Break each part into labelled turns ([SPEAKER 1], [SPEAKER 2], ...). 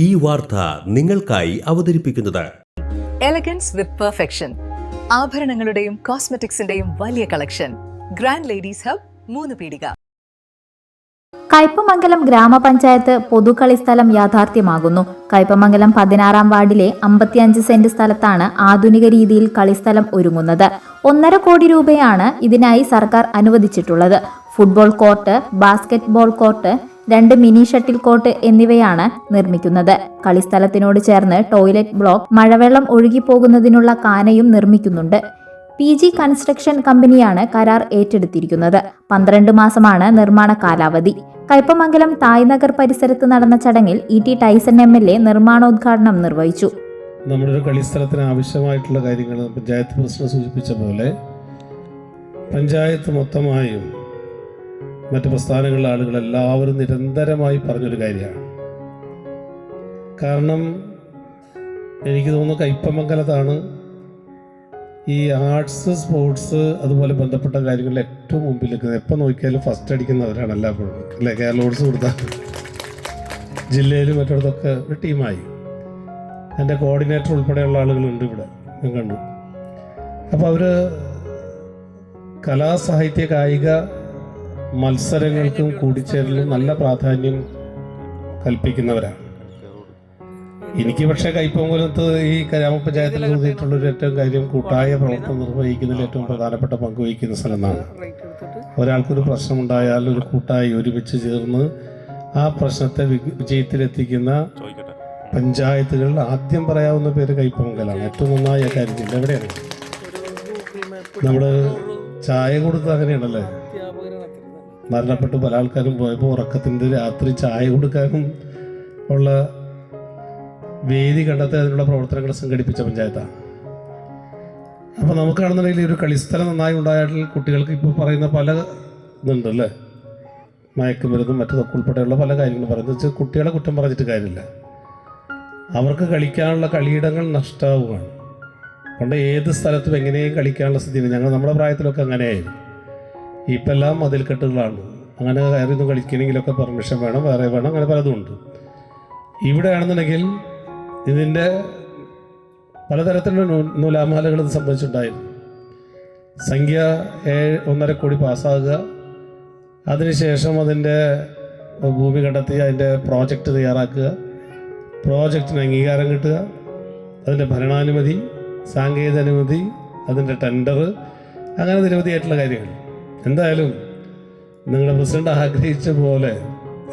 [SPEAKER 1] ഈ വാർത്ത നിങ്ങൾക്കായി അവതരിപ്പിക്കുന്നത്.
[SPEAKER 2] എലഗൻസ് വിത്ത് പെർഫെക്ഷൻ ആഭരണങ്ങളുടെയും കോസ്മെറ്റിക്സിന്റെയും വലിയ കളക്ഷൻ ഗ്രാൻഡ് ലേഡീസ് ഹബ് മൂന്ന് പീടിക.
[SPEAKER 3] കയ്പമംഗലം ഗ്രാമപഞ്ചായത്ത് പൊതുകളിസ്ഥലം യാഥാർത്ഥ്യമാകുന്നു. കയ്പമംഗലം പതിനാറാം വാർഡിലെ അമ്പത്തിയഞ്ച് സെന്റ് സ്ഥലത്താണ് ആധുനിക രീതിയിൽ കളിസ്ഥലം ഒരുങ്ങുന്നത്. ഒന്നര കോടി രൂപയാണ് ഇതിനായി സർക്കാർ അനുവദിച്ചിട്ടുള്ളത്. ഫുട്ബോൾ കോർട്ട് ബാസ്കറ്റ്ബോൾ കോർട്ട് രണ്ട് മിനി ഷട്ടിൽ കോട്ട് എന്നിവയാണ് നിർമ്മിക്കുന്നത്. കളിസ്ഥലത്തിനോട് ചേർന്ന് ടോയ്ലറ്റ് ബ്ലോക്ക് മഴവെള്ളം ഒഴുകിപ്പോകുന്നതിനുള്ള കാനയും നിർമ്മിക്കുന്നുണ്ട്. പി ജി കൺസ്ട്രക്ഷൻ കമ്പനിയാണ് കരാർ ഏറ്റെടുത്തിരിക്കുന്നത്. പന്ത്രണ്ട് മാസമാണ് നിർമ്മാണ കാലാവധി. കയ്പമംഗലം തായ്നഗർ പരിസരത്ത് നടന്ന ചടങ്ങിൽ E T Taison M L A നിർമ്മാണോദ്ഘാടനം നിർവഹിച്ചു.
[SPEAKER 4] നമ്മുടെ ഒരു കളിസ്ഥലത്തിന് ആവശ്യമായിട്ടുള്ള കാര്യങ്ങൾ പഞ്ചായത്ത് പ്രസിഡന്റ് സൂചിപ്പിച്ച പോലെ പഞ്ചായത്ത് മൊത്തമായും മറ്റ് പ്രസ്ഥാനങ്ങളിലെ ആളുകൾ എല്ലാവരും നിരന്തരമായി പറഞ്ഞൊരു കാര്യമാണ്. കാരണം എനിക്ക് തോന്നുന്നു കയ്പമംഗലത്താണ് ഈ ആർട്സ് സ്പോർട്സ് അതുപോലെ ബന്ധപ്പെട്ട കാര്യങ്ങളിൽ ഏറ്റവും മുമ്പിൽ നിൽക്കുന്നത്. എപ്പോൾ നോക്കിയാലും ഫസ്റ്റ് അടിക്കുന്നവരാണ് എല്ലാവരും. അല്ലേ? കേരളോട്സ് കൊടുത്താൽ ജില്ലയിലും മറ്റിടത്തൊക്കെ ഒരു ടീമായി. എന്റെ കോർഡിനേറ്റർ ഉൾപ്പെടെയുള്ള ആളുകളുണ്ട് ഇവിടെ. ഞാൻ കണ്ടു. അപ്പോൾ അവർ കലാസാഹിത്യ കായിക മത്സരങ്ങൾക്കും കൂടിച്ചേരലും നല്ല പ്രാധാന്യം കൽപ്പിക്കുന്നവരാണ്. എനിക്ക് പക്ഷേ കൈപ്പൊങ്കുലത്ത് ഈ ഗ്രാമപഞ്ചായത്തിൽ തോന്നിയിട്ടുള്ളൊരു ഏറ്റവും കാര്യം കൂട്ടായ പ്രവർത്തനം നിർവഹിക്കുന്നതിൽ ഏറ്റവും പ്രധാനപ്പെട്ട പങ്ക് വഹിക്കുന്ന സ്ഥലമാണ്. ഒരാൾക്കൊരു പ്രശ്നമുണ്ടായാൽ ഒരു കൂട്ടായി ഒരുമിച്ച് ചേർന്ന് ആ പ്രശ്നത്തെ വിജയത്തിലെത്തിക്കുന്ന പഞ്ചായത്തുകളിൽ ആദ്യം പറയാവുന്ന പേര് കൈപ്പൊങ്കലാണ് ഏറ്റവും നന്നായി ആ കാര്യം എവിടെയാണ്? നമ്മൾ ചായ കൊടുത്ത് അങ്ങനെയാണല്ലേ? മരണപ്പെട്ട് പല ആൾക്കാരും പോയപ്പോൾ ഉറക്കത്തിന്റെ രാത്രി ചായ കൊടുക്കാനും ഉള്ള വേദി കണ്ടെത്തി അതിനുള്ള പ്രവർത്തനങ്ങൾ സംഘടിപ്പിച്ച പഞ്ചായത്താണ്. അപ്പോൾ നമുക്കാണെന്നുണ്ടെങ്കിൽ ഒരു കളിസ്ഥലം നന്നായി ഉണ്ടായാൽ കുട്ടികൾക്ക് ഇപ്പോൾ പറയുന്ന പല ഇതുണ്ട് അല്ലേ മയക്കുമരുന്നും മറ്റതൊക്കെ ഉൾപ്പെടെയുള്ള പല കാര്യങ്ങളും പറയുന്നത് വെച്ചാൽ കുട്ടികളെ കുറ്റം പറഞ്ഞിട്ട് കാര്യമില്ല. അവർക്ക് കളിക്കാനുള്ള കളിയിടങ്ങൾ നഷ്ടമാവുകയാണ് പണ്ട് ഏത് സ്ഥലത്തും എങ്ങനെയും കളിക്കാനുള്ള സ്ഥിതി ഞങ്ങൾ നമ്മുടെ പ്രായത്തിലൊക്കെ അങ്ങനെയായിരുന്നു. ഇപ്പം എല്ലാം മതിൽക്കെട്ടുകളാണ്. അങ്ങനെ കയറിയൊന്നും കളിക്കണമെങ്കിലൊക്കെ പെർമിഷൻ വേണം വേറെ വേണം അങ്ങനെ പലതും ഉണ്ട്. ഇവിടെയാണെന്നുണ്ടെങ്കിൽ ഇതിന്റെ പലതരത്തിലുള്ള നൂലാമാലകൾ ഇത് സംബന്ധിച്ചുണ്ടായിരുന്നു. സംഖ്യ ഏഴ് ഒന്നര കോടി പാസ്സാകുക. അതിനുശേഷം അതിന്റെ ഭൂമി കണ്ടെത്തി അതിന്റെ പ്രോജക്റ്റ് തയ്യാറാക്കുക. പ്രോജക്റ്റിന് അംഗീകാരം കിട്ടുക. അതിന്റെ ഭരണാനുമതി സാങ്കേതിക അനുമതി അതിന്റെ ടെൻഡർ അങ്ങനെ നിരവധിയായിട്ടുള്ള കാര്യങ്ങൾ. എന്തായാലും നിങ്ങളുടെ പ്രസിഡന്റ് ആഗ്രഹിച്ച പോലെ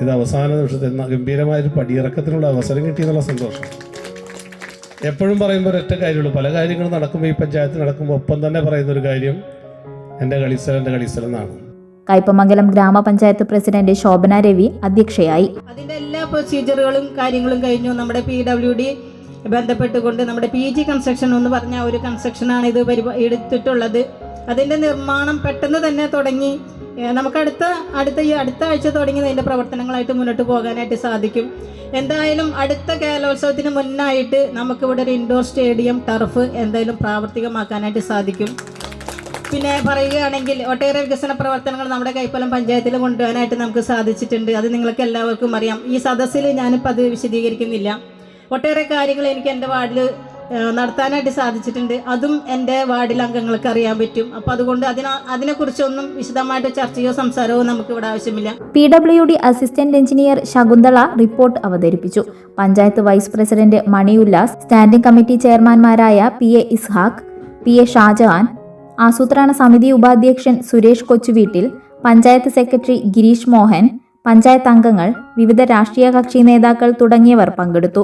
[SPEAKER 4] ഇത് അവസാന നിമിഷത്തിൽ എന്ന ഗംഭീരമായൊരു പടിയിറക്കത്തിനുള്ള അവസരം കിട്ടിയെന്നുള്ള സന്തോഷം. എപ്പോഴും പറയുമ്പോൾ ഒരൊറ്റ കാര്യമുള്ളൂ. പല കാര്യങ്ങളും നടക്കുമ്പോൾ ഈ പഞ്ചായത്ത് നടക്കുമ്പോൾ ഒപ്പം തന്നെ പറയുന്ന ഒരു കാര്യം എന്റെ കളിസ്ഥലം എന്റെ കളിസ്ഥലം എന്നാണ്.
[SPEAKER 3] കയ്പമംഗലം ഗ്രാമപഞ്ചായത്ത് പ്രസിഡന്റ് ശോഭന രവി അധ്യക്ഷയായി.
[SPEAKER 5] അതിന്റെ എല്ലാ പ്രൊസീജിയറുകളും കാര്യങ്ങളും കഴിഞ്ഞു. നമ്മുടെ പി ഡബ്ല്യു ഡി ബന്ധപ്പെട്ടുകൊണ്ട് നമ്മുടെ പി ജി കൺസ്ട്രക്ഷൻ എന്ന് പറഞ്ഞ ഒരു കൺസ്ട്രക്ഷനാണ് ഇത് എടുത്തിട്ടുള്ളത്. അതിന്റെ നിർമ്മാണം പെട്ടെന്ന് തന്നെ തുടങ്ങി. നമുക്കടുത്ത നമുക്ക് അടുത്ത ഈ അടുത്ത ആഴ്ച തുടങ്ങി അതിന്റെ പ്രവർത്തനങ്ങളായിട്ട് മുന്നോട്ട് പോകാനായിട്ട് സാധിക്കും. എന്തായാലും അടുത്ത കേരളോത്സവത്തിന് മുന്നായിട്ട് നമുക്കിവിടെ ഒരു ഇൻഡോർ സ്റ്റേഡിയം ടർഫ് എന്തായാലും പ്രാവർത്തികമാക്കാനായിട്ട് സാധിക്കും. പിന്നെ പറയുകയാണെങ്കിൽ ഒട്ടേറെ വികസന പ്രവർത്തനങ്ങൾ നമ്മുടെ കൈപ്പലം പഞ്ചായത്തിൽ കൊണ്ടുപോകാനായിട്ട് നമുക്ക് സാധിച്ചിട്ടുണ്ട്. അത് നിങ്ങൾക്ക് എല്ലാവർക്കും അറിയാം. ഈ സദസ്സിൽ ഞാനിപ്പോൾ അത് വിശദീകരിക്കുന്നില്ല. ഒട്ടേറെ കാര്യങ്ങൾ എനിക്ക് എന്റെ വാർഡിൽ നടത്താനായിട്ട് സാധിച്ചിട്ടുണ്ട്. അതും എന്റെ വാർഡിൽ അംഗങ്ങൾക്ക് അറിയാൻ പറ്റും. അപ്പോൾ അതുകൊണ്ട് അതിന അതിനെക്കുറിച്ചൊന്നും വിശദമായിട്ട് ചർച്ചയോ സംസാരമോ നമുക്ക് ഇവിടെ ആവശ്യമില്ല.
[SPEAKER 3] P W D assistant engineer Shakunthala report അവതരിപ്പിച്ചു. Panchayat vice president Mani Ullas standing committee ചെയർമാൻമാരായ P A Ishaq P A Shajahan ആസൂത്രണ സമിതി ഉപാധ്യക്ഷൻ സുരേഷ് കൊച്ചുവീട്ടിൽ പഞ്ചായത്ത് സെക്രട്ടറി ഗിരീഷ് മോഹൻ പഞ്ചായത്ത് അംഗങ്ങൾ വിവിധ രാഷ്ട്രീയ കക്ഷി നേതാക്കൾ തുടങ്ങിയവർ പങ്കെടുത്തു.